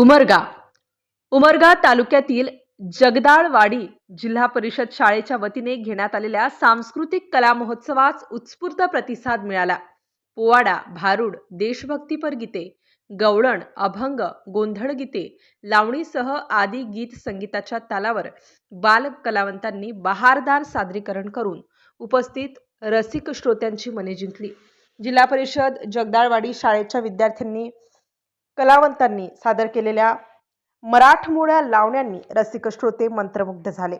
उमरगा. उमरगा तालुक्यातील जगदाळवाडी जिल्हा परिषद शाळेच्या वतीने घेण्यात आलेल्या सांस्कृतिक कला महोत्सवास उत्स्फूर्त प्रतिसाद मिळाला. पोवाडा भारूड देशभक्तीपर गीते गवळण अभंग गोंधळ गीते लावणीसह आदी गीत संगीताच्या तालावर बाल कलावंतांनी बहारदार सादरीकरण करून उपस्थित रसिक श्रोत्यांची मने जिंकली. जिल्हा परिषद जगदाळवाडी शाळेच्या विद्यार्थ्यांनी कलावंतांनी सादर केलेल्या मराठमोळ्या लावण्यांनी रसिक श्रोते मंत्रमुग्ध झाले.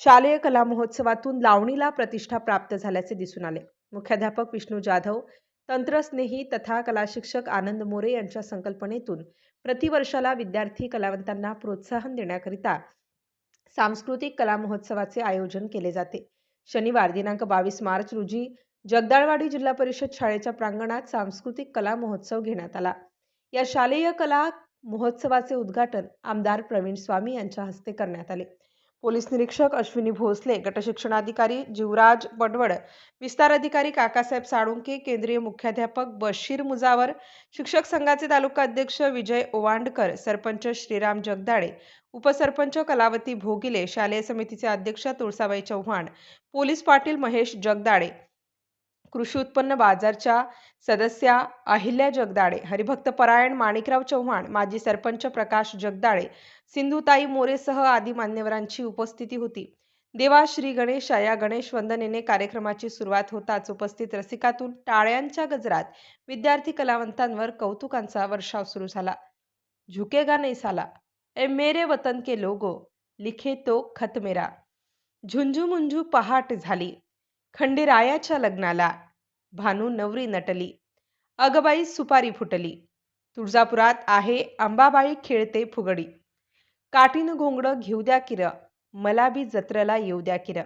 शालेय कला महोत्सवातून लावणीला प्रतिष्ठा प्राप्त झाल्याचे दिसून आले. मुख्याध्यापक विष्णू जाधव तंत्रस्नेही तथा कला शिक्षक आनंद मोरे यांच्या संकल्पनेतून प्रतिवर्षाला विद्यार्थी कलावंतांना प्रोत्साहन देण्याकरिता सांस्कृतिक कला महोत्सवाचे आयोजन केले जाते. शनिवार दिनांक बावीस मार्च रोजी जगदाळवाडी जिल्हा परिषद शाळेच्या प्रांगणात सांस्कृतिक कला महोत्सव घेण्यात आला. या शालेय कला महोत्सवाचे उद्घाटन आमदार प्रवीण स्वामी यांच्या हस्ते करण्यात आले. पोलीस निरीक्षक अश्विनी भोसले गटशिक्षणाधिकारी जीवराज पडवड विस्तार अधिकारी काकासाहेब साळुंके केंद्रीय मुख्याध्यापक बशीर मुजावर शिक्षक संघाचे तालुका अध्यक्ष विजय ओवांडकर सरपंच श्रीराम जगदाळे उपसरपंच कलावती भोगिले शालेय समितीचे अध्यक्ष तुळसाबाई चव्हाण पोलीस पाटील महेश जगदाळे कृषी उत्पन्न बाजारच्या सदस्या अहिल्या जगदाळे हरिभक्त परायण माणिकराव चव्हाण माजी सरपंच प्रकाश जगदाळे सिंधुताई मोरेसह आदी मान्यवरांची उपस्थिती होती. देवा श्री गणेश या गणेश वंदनेने कार्यक्रमाची सुरुवात होताच उपस्थित रसिकातून टाळ्यांच्या गजरात विद्यार्थी कलावंतांवर कौतुकांचा वर्षाव सुरू झाला. झुकेगा नाही साला ए मेरे वतन के लोगो लिखे तो खत मेरा. झुंझू मुंजू पहाट झाली खंडेरायाच्या लग्नाला भानू नवरी नटली अगबाई सुपारी फुटली. तुळजापुरात आहे अंबाबाई खेळते फुगडी. काठीनं घोंगडं घेऊ द्या किर मला बी जत्रेला येऊ द्या किर.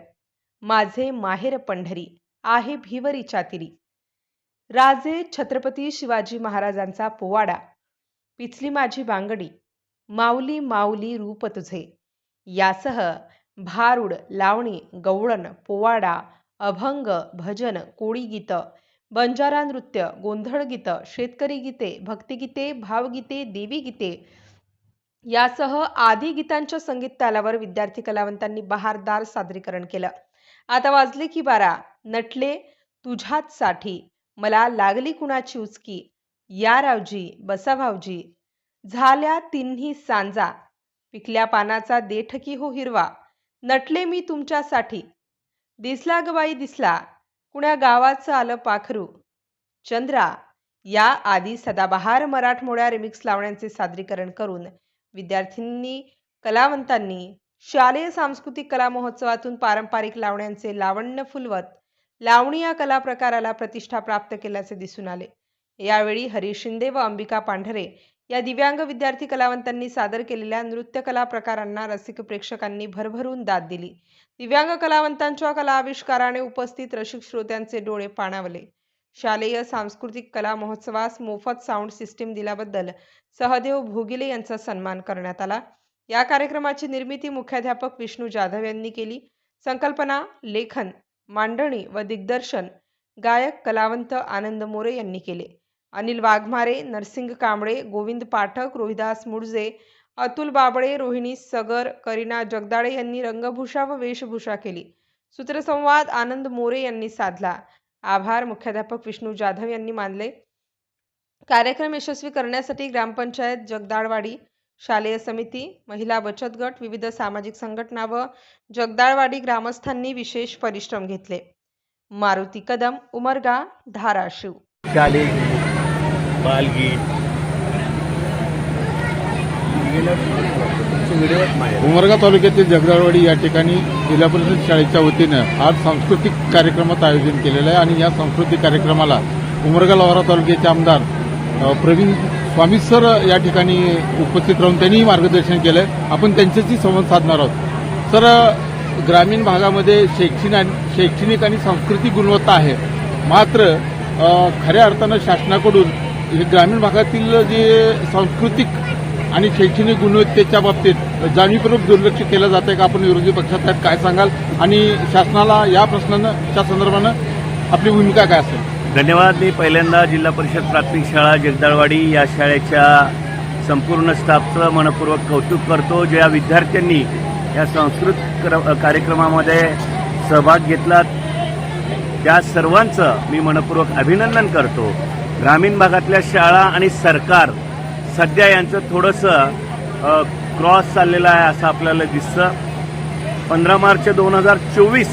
माझे माहेर पंढरी आहे भिवरीच्या तिरी राजे छत्रपती शिवाजी महाराजांचा पोवाडा पिचली माझी बांगडी माऊली माऊली रूप तुझे. यासह भारुड लावणी गवळण पोवाडा अभंग भजन कोळी गीतं बंजारा नृत्य गोंधळ गीतं शेतकरी गीते भक्तिगीते भावगीते देवी गीते यासह आदी गीतांच्या संगीत तालावर विद्यार्थी कलावंतांनी बहारदार सादरीकरण केलं. आता वाजले की बारा. नटले तुझ्याच साठी मला लागली कुणाची उचकी? या रावजी बसा भावजी झाल्या तिन्ही सांजा. पिकल्या पानाचा देठकी हो हिरवा. नटले मी तुमच्यासाठी. दिसला ग बाई दिसला. कुण्या गावाचं आलं पाखरू? चंद्रा या आधी सदाबहार मराठमोळ्या रिमिक्स लावण्यांचे सादरीकरण करून विद्यार्थ्यांनी कलावंतांनी शालेय सांस्कृतिक कला महोत्सवातून पारंपरिक लावण्यांचे लावण्य फुलवत लावणी या कला प्रकाराला प्रतिष्ठा प्राप्त केल्याचे दिसून आले. यावेळी हरीश शिंदे व अंबिका पांढरे या दिव्यांग विद्यार्थी कलावंतांनी सादर केलेल्या नृत्य कला प्रकारांना रसिक प्रेक्षकांनी भरभरून दाद दिली. दिव्यांग कलावंतांच्या कला आविष्काराने उपस्थित रसिक श्रोत्यांचे डोळे पाणावले. शालेय सांस्कृतिक कला महोत्सवास मोफत साऊंड सिस्टीम दिल्याबद्दल सहदेव भोगिले यांचा सन्मान करण्यात आला. या कार्यक्रमाची निर्मिती मुख्याध्यापक विष्णू जाधव यांनी केली. संकल्पना लेखन मांडणी व दिग्दर्शन गायक कलावंत आनंद मोरे यांनी केले. अनिल वाघमारे नरसिंग कांबळे गोविंद पाठक रोहिदास मुळजे अतुल बाबळे रोहिणी सगर करीना जगदाळे यांनी रंगभूषा व वेशभूषा केली. सूत्रसंवाद आनंद मोरे यांनी साधला. आभार. मुख्याध्यापक विष्णू जाधव यांनी मानले. कार्यक्रम यशस्वी करण्यासाठी ग्रामपंचायत जगदाळवाडी शालेय समिती महिला बचत गट विविध सामाजिक संघटना व जगदाळवाडी ग्रामस्थांनी विशेष परिश्रम घेतले. मारुती कदम उमरगा धाराशिव. बालगीत उमरगा तालुक्यातील जगदाळवाडी या ठिकाणी जिल्हा परिषद शाळेच्या वतीनं आज सांस्कृतिक कार्यक्रमाचं आयोजन केलेलं आहे आणि या सांस्कृतिक कार्यक्रमाला उमरगा लोहारा तालुक्याचे आमदार प्रवीण स्वामी सर या ठिकाणी उपस्थित राहून त्यांनीही मार्गदर्शन केलं आपण त्यांच्याशी संवाद साधणार आहोत. सर ग्रामीण भागामध्ये शैक्षणिक शैक्षणिक आणि सांस्कृतिक गुणवत्ता आहे. मात्र खऱ्या अर्थानं शासनाकडून हे ग्रामीण भागातील जे सांस्कृतिक आणि शैक्षणिक गुणवत्तेच्या बाबतीत जाणीवपूर्वक दुर्लक्ष केलं जात आहे का? आपण विरोधी पक्षात आहेत काय सांगाल? आणि शासनाला या प्रश्नानं त्या संदर्भानं आपली भूमिका काय असेल? धन्यवाद. मी पहिल्यांदा जिल्हा परिषद प्राथमिक शाळा जगदाळवाडी या शाळेच्या संपूर्ण स्टाफचं मनपूर्वक कौतुक करतो. ज्या विद्यार्थ्यांनी या सांस्कृतिक कार्यक्रमामध्ये सहभाग घेतला त्या सर्वांचं मी मनपूर्वक अभिनंदन करतो. ग्रामीण भागातल्या शाळा आणि सरकार सध्या यांचं थोडंसं क्रॉस चाललेलं आहे असं आपल्याला दिसतं. पंधरा मार्च दोन हजार चोवीस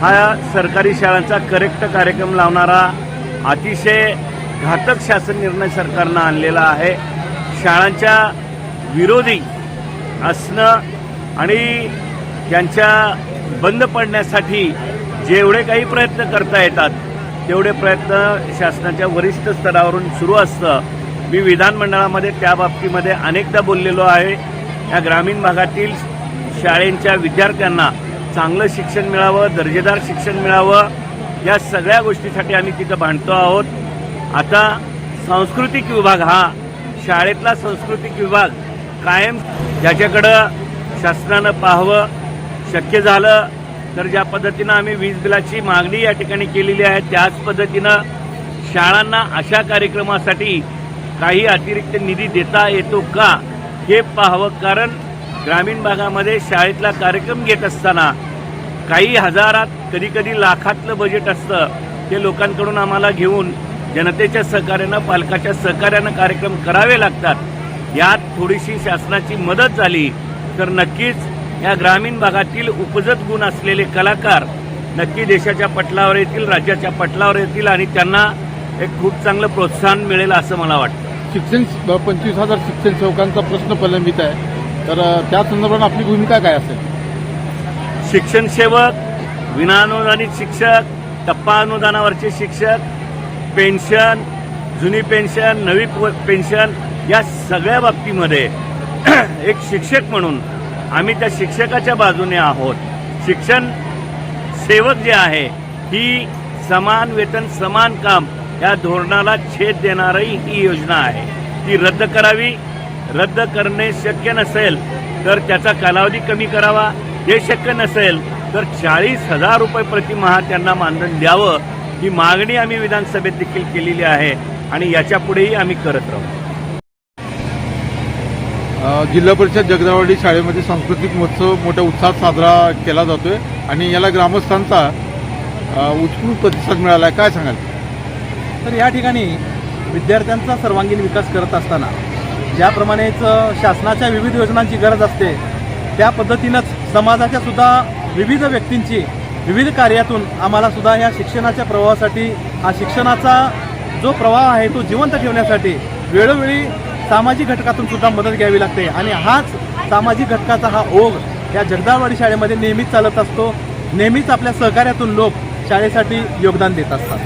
हा सरकारी शाळांचा करेक्ट कार्यक्रम लावणारा अतिशय घातक शासन निर्णय सरकारनं आणलेला आहे. शाळांच्या विरोधी असणं आणि त्यांच्या बंद पडण्यासाठी जेवढे काही प्रयत्न करता येतात तेवढे प्रयत्न शासनाच्या वरिष्ठ स्तरावरून सुरू असतं. मी विधानमंडळामध्ये त्या बाबतीमध्ये अनेकदा बोललेलो आहे. या ग्रामीण भागातील शाळेंच्या विद्यार्थ्यांना चांगलं शिक्षण मिळावं दर्जेदार शिक्षण मिळावं या सगळ्या गोष्टीसाठी आम्ही तिथं भांडतो आहोत. आता सांस्कृतिक विभाग हा शाळेतला सांस्कृतिक विभाग कायम ज्याच्याकडं शासनानं पाहावं शक्य झालं तर ज्या पद्धतीनं आम्ही वीज बिलाची मागणी या ठिकाणी केलेली आहे त्याच पद्धतीनं शाळांना अशा कार्यक्रमासाठी काही अतिरिक्त निधी देता येतो का हे पाहावं. कारण ग्रामीण भागामध्ये शाळेतला कार्यक्रम घेत असताना काही हजारात कधी कधी लाखातलं बजेट असतं ते लोकांकडून आम्हाला घेऊन जनतेच्या सहकार्यानं पालकाच्या सहकार्यानं कार्यक्रम करावे लागतात. यात थोडीशी शासनाची मदत झाली तर नक्कीच या ग्रामीण भागातील उपजत गुण असलेले कलाकार नक्की देशाच्या पटलावर येतील राज्याच्या पटलावर येतील आणि त्यांना एक खूप चांगलं प्रोत्साहन मिळेल असं मला वाटतं. शिक्षण पंचवीस हजार शिक्षण सेवकांचा प्रश्न प्रलंबित आहे. तर त्या संदर्भात आपली भूमिका काय असेल? शिक्षण सेवक विनाअनुदानित शिक्षक टप्पा अनुदानावरचे शिक्षक पेन्शन जुनी पेन्शन नवी पेन्शन या सगळ्या बाबतीमध्ये एक शिक्षक म्हणून आम्ही त्या शिक्षकाच्या बाजूने आहोत. शिक्षण सेवक जे आहे ही समान वेतन समान काम या धोरणाला छेद देणारी ही योजना आहे. ती रद्द करावी. रद्द करणे शक्य नसेल तर त्याचा कालावधी कमी करावा. हे शक्य नसेल तर चाळीस हजार रुपये प्रतिमहा त्यांना मानधन द्यावं. ही मागणी आम्ही विधानसभेत देखील केलेली आहे आणि याच्यापुढेही आम्ही करत राहू. जिल्हा परिषद जगदावाडी शाळेमध्ये सांस्कृतिक महोत्सव मोठ्या उत्साहात साजरा केला जातोय आणि याला ग्रामस्थांचा उत्स्फूर्त प्रतिसाद मिळाला आहे काय सांगाल? तर या ठिकाणी विद्यार्थ्यांचा सर्वांगीण विकास करत असताना ज्याप्रमाणेच शासनाच्या विविध योजनांची गरज असते त्या पद्धतीनंच समाजाच्या सुद्धा विविध व्यक्तींची विविध कार्यातून आम्हाला सुद्धा या शिक्षणाच्या प्रवाहासाठी हा शिक्षणाचा जो प्रवाह आहे तो जिवंत ठेवण्यासाठी वेळोवेळी सामाजिक घटकातून सुद्धा मदत घ्यावी लागते. आणि हाच सामाजिक घटकाचा हा ओघ या जगदाळवाडी शाळेमध्ये नेहमीच चालत असतो. नेहमीच आपल्या सहकार्यातून लोक शाळेसाठी योगदान देत असतात.